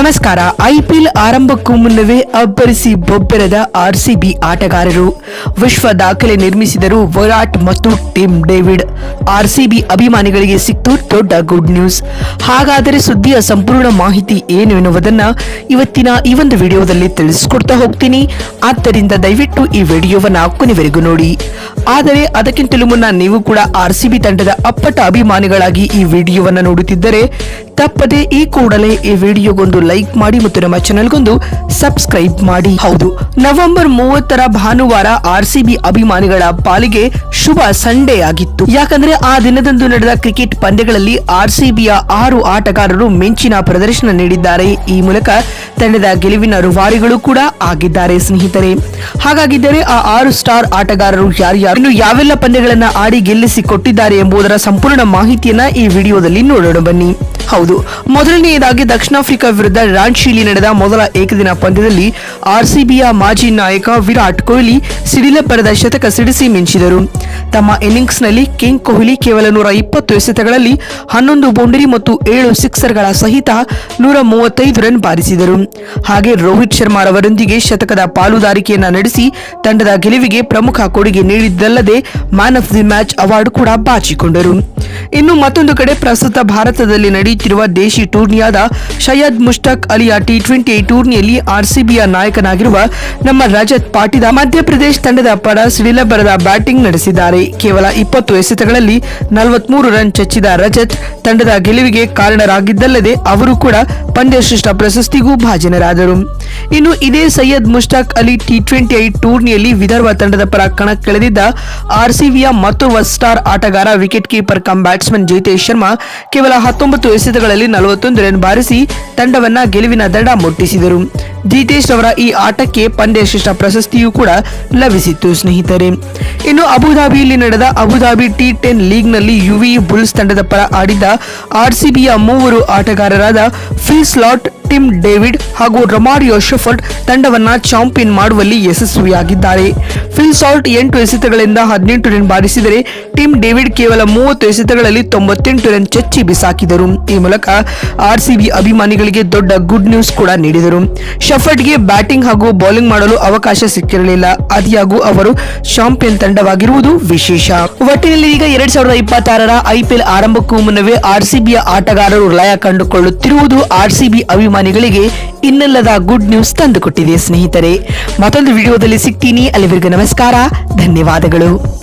ನಮಸ್ಕಾರ. ಐಪಿಎಲ್ ಆರಂಭಕ್ಕೂ ಮುನ್ನವೇ ಅಬ್ಬರಿಸಿ ಬೊಬ್ಬೆರದ ಆರ್ಸಿಬಿ ಆಟಗಾರರು ವಿಶ್ವ ದಾಖಲೆ ನಿರ್ಮಿಸಿದರು ವಿರಾಟ್ ಮತ್ತು ಟಿಮ್ ಡೇವಿಡ್. ಆರ್ಸಿಬಿ ಅಭಿಮಾನಿಗಳಿಗೆ ಸಿಕ್ತು ದೊಡ್ಡ ಗುಡ್ ನ್ಯೂಸ್. ಹಾಗಾದರೆ ಸುದ್ದಿಯ ಸಂಪೂರ್ಣ ಮಾಹಿತಿ ಏನು ಎನ್ನುವುದನ್ನು ಇವತ್ತಿನ ಈ ಒಂದು ವಿಡಿಯೋದಲ್ಲಿ ತಿಳಿಸ್ಕೊಡ್ತಾ ಹೋಗ್ತೀನಿ. ಆದ್ದರಿಂದ ದಯವಿಟ್ಟು ಈ ವಿಡಿಯೋವನ್ನು ಕೊನೆವರೆಗೂ ನೋಡಿ. ಆದರೆ ಅದಕ್ಕಿಂತಲೂ ಮುನ್ನ ನೀವು ಕೂಡ ಆರ್ಸಿಬಿ ತಂಡದ ಅಪ್ಪಟ ಅಭಿಮಾನಿಗಳಾಗಿ ಈ ವಿಡಿಯೋವನ್ನು ನೋಡುತ್ತಿದ್ದರೆ ತಪ್ಪದೆ ಈ ಕೂಡಲೇ ಈ ವಿಡಿಯೋಗೊಂದು ಲೈಕ್ ಮಾಡಿ ಮತ್ತು ನಮ್ಮ ಚಾನೆಲ್ಗೊಂದು ಸಬ್ಸ್ಕ್ರೈಬ್ ಮಾಡಿ. ಹೌದು, ನವೆಂಬರ್ ಮೂವತ್ತರ ಭಾನುವಾರ ಆರ್ಸಿಬಿ ಅಭಿಮಾನಿಗಳ ಪಾಲಿಗೆ ಶುಭ ಸಂಡೇ ಆಗಿತ್ತು ಯಾಕಂದ್ರೆ ಆ ದಿನದಂದು ನಡೆದ ಕ್ರಿಕೆಟ್ ಪಂದ್ಯಗಳಲ್ಲಿ ಆರ್ಸಿಬಿಯ ಆರು ಆಟಗಾರರು ಮಿಂಚಿನ ಪ್ರದರ್ಶನ ನೀಡಿದ್ದಾರೆ. ಈ ಮೂಲಕ ತಂಡದ ಗೆಲುವಿನ ರುವಾರಿಗಳು ಕೂಡ ಆಗಿದ್ದಾರೆ ಸ್ನೇಹಿತರೆ. ಹಾಗಾಗಿದ್ದರೆ ಆ ಆರು ಸ್ಟಾರ್ ಆಟಗಾರರು ಯಾರ್ಯಾರು? ಯಾವೆಲ್ಲ ಪಂದ್ಯಗಳನ್ನ ಆಡಿ ಗೆಲ್ಲಿಸಿ ಕೊಟ್ಟಿದ್ದಾರೆ ಎಂಬುದರ ಸಂಪೂರ್ಣ ಮಾಹಿತಿಯನ್ನ ಈ ವಿಡಿಯೋದಲ್ಲಿ ನೋಡೋಣ ಬನ್ನಿ. ಹೌದು. ಮೊದಲನೆಯದಾಗಿ ದಕ್ಷಿಣ ಆಫ್ರಿಕಾ ವಿರುದ್ಧ ರಾಂಚಿಯಲ್ಲಿ ನಡೆದ ಮೊದಲ ಏಕದಿನ ಪಂದ್ಯದಲ್ಲಿ ಆರ್ಸಿಬಿಯ ಮಾಜಿ ನಾಯಕ ವಿರಾಟ್ ಕೊಹ್ಲಿ ಸಿಡಿಲಬ್ಬರದ ಶತಕ ಸಿಡಿಸಿ ಮಿಂಚಿದರು. ತಮ್ಮ ಇನ್ನಿಂಗ್ಸ್ನಲ್ಲಿ ಕಿಂಗ್ ಕೊಹ್ಲಿ ಕೇವಲ ನೂರ ಇಪ್ಪತ್ತು ಎಸೆತಗಳಲ್ಲಿ ಹನ್ನೊಂದು ಬೌಂಡರಿ ಮತ್ತು ಏಳು ಸಿಕ್ಸರ್ಗಳ ಸಹಿತ ನೂರ ಮೂವತ್ತೈದು ರನ್ ಬಾರಿಸಿದರು. ಹಾಗೆ ರೋಹಿತ್ ಶರ್ಮಾ ಅವರೊಂದಿಗೆ ಶತಕದ ಪಾಲುದಾರಿಕೆಯನ್ನ ನಡೆಸಿ ತಂಡದ ಗೆಲುವಿಗೆ ಪ್ರಮುಖ ಕೊಡುಗೆ ನೀಡಿದ್ದಲ್ಲದೆ man of the match award ಕೂಡ ಬಾಚಿಕೊಂಡರು. ಇನ್ನು ಮತ್ತೊಂದು ಕಡೆ ಪ್ರಸ್ತುತ ಭಾರತದಲ್ಲಿ ನಡೆಯುತ್ತಿರುವ ದೇಶಿ ಟೂರ್ನಿಯಾದ ಶಯದ್ ಮುಷ್ತಾಕ್ ಅಲಿಯ ಟಿ ಟ್ವೆಂಟಿ ಟೂರ್ನಿಯಲ್ಲಿ ಆರ್ಸಿಬಿಯ ನಾಯಕನಾಗಿರುವ ನಮ್ಮ ರಜತ್ ಪಾಟಿದ ಮಧ್ಯಪ್ರದೇಶ ತಂಡದ ಪರ ಸಿಡಿಲಬರದ ಬ್ಯಾಟಿಂಗ್ ನಡೆಸಿದ್ದಾರೆ. ಕೇವಲ ಇಪ್ಪತ್ತು ಎಸೆತಗಳಲ್ಲಿ ನಲವತ್ಮೂರು ರನ್ ಚಚ್ಚಿದ ರಜತ್ ತಂಡದ ಗೆಲುವಿಗೆ ಕಾರಣರಾಗಿದ್ದಲ್ಲದೆ ಅವರು ಕೂಡ ಪಂದ್ಯಶ್ರೇಷ್ಠ ಪ್ರಶಸ್ತಿಗೂ ಭಾಜನರಾದರು. ಇನ್ನು ಇದೇ Syed Mushtaq Ali T twenty I ಟೂರ್ನಿಯಲ್ಲಿ ವಿದರ್ಭ ತಂಡದ ಪರ ಕಣಕ್ಕಿಳಿದಿದ್ದ ಆರ್ಸಿಬಿಯ ಮತ್ತೊಬ್ಬ ಸ್ಟಾರ್ ಆಟಗಾರ, wicket keeper cum batsman Jitesh Sharma ಕೇವಲ ಹತ್ತೊಂಬತ್ತು ಎಸೆತಗಳಲ್ಲಿ ನಲವತ್ತೊಂದು ರನ್ ಬಾರಿಸಿ ತಂಡವನ್ನ ಗೆಲುವಿನ ದಡ ಮುಟ್ಟಿಸಿದರು. ಜಿತೇಶ್ ಅವರ ಈ ಆಟಕ್ಕೆ ಪಂದ್ಯಶ್ರೇಷ್ಠ ಪ್ರಶಸ್ತಿಯೂ ಕೂಡ ಲಭಿಸಿತ್ತು, ಸ್ನೇಹಿತರೆ. ಇನ್ನು ಅಬುಧಾಬಿಯಲ್ಲಿ ನಡೆದ ಅಬುಧಾಬಿ ಟಿ ಟೆನ್ ಲೀಗ್ನಲ್ಲಿ ಯುವಿ ಬುಲ್ಸ್ ತಂಡದ ಪರ ಆಡಿದ್ದ ಆರ್ಸಿಬಿಯ ಮೂವರು ಆಟಗಾರರಾದ ಫಿಲ್ ಸ್ಲಾಟ್ ಟಿಮ್ ಡೇವಿಡ್ ಹಾಗೂ ರೊಮಾರಿಯೋ ಶಫರ್ಡ್ ತಂಡವನ್ನ ಚಾಂಪಿಯನ್ ಮಾಡುವಲ್ಲಿ ಯಶಸ್ವಿಯಾಗಿದ್ದಾರೆ. ಫಿಲ್ ಸಾಲ್ಟ್ ಎಂಟು ಎಸೆತಗಳಿಂದ ಹದಿನೆಂಟು ರನ್ ಬಾರಿಸಿದರೆ ಟಿಮ್ ಡೇವಿಡ್ ಕೇವಲ ಮೂವತ್ತು ಎಸೆತಗಳಲ್ಲಿ ತೊಂಬತ್ತೆಂಟು ರನ್ ಚಚ್ಚಿ ಬಿಸಾಕಿದರು. ಈ ಮೂಲಕ ಆರ್ಸಿಬಿ ಅಭಿಮಾನಿಗಳಿಗೆ ದೊಡ್ಡ ಗುಡ್ ನ್ಯೂಸ್ ಕೂಡ ನೀಡಿದರು. ಶಫರ್ಡ್ಗೆ ಬ್ಯಾಟಿಂಗ್ ಹಾಗೂ ಬೌಲಿಂಗ್ ಮಾಡಲು ಅವಕಾಶ ಸಿಕ್ಕಿರಲಿಲ್ಲ. ಆದಿಯಾಗೂ ಅವರು ಚಾಂಪಿಯನ್ ತಂಡವಾಗಿರುವುದು ವಿಶೇಷ. ಒಟ್ಟಿನಲ್ಲಿ ಈಗ ಎರಡ್ ಸಾವಿರದ ಇಪ್ಪತ್ತಾರರ ಐಪಿಎಲ್ ಆರಂಭಕ್ಕೂ ಮುನ್ನವೇ ಆರ್ಸಿಬಿಯ ಆಟಗಾರರು ಲಯ ಕಂಡುಕೊಳ್ಳುತ್ತಿರುವುದು ಆರ್ಸಿಬಿ ಅಭಿಮಾನಿಗಳಿಗೆ ಇನ್ನಲ್ಲದ ಗುಡ್ ನ್ಯೂಸ್ ತಂದುಕೊಟ್ಟಿದೆ ಸ್ನೇಹಿತರೆ. ಮತ್ತೊಂದು ವಿಡಿಯೋದಲ್ಲಿ ಸಿಗ್ತೀನಿ. ಅಲ್ಲಿವರೆಗೂ ನಮಸ್ಕಾರ. ಧನ್ಯವಾದಗಳು.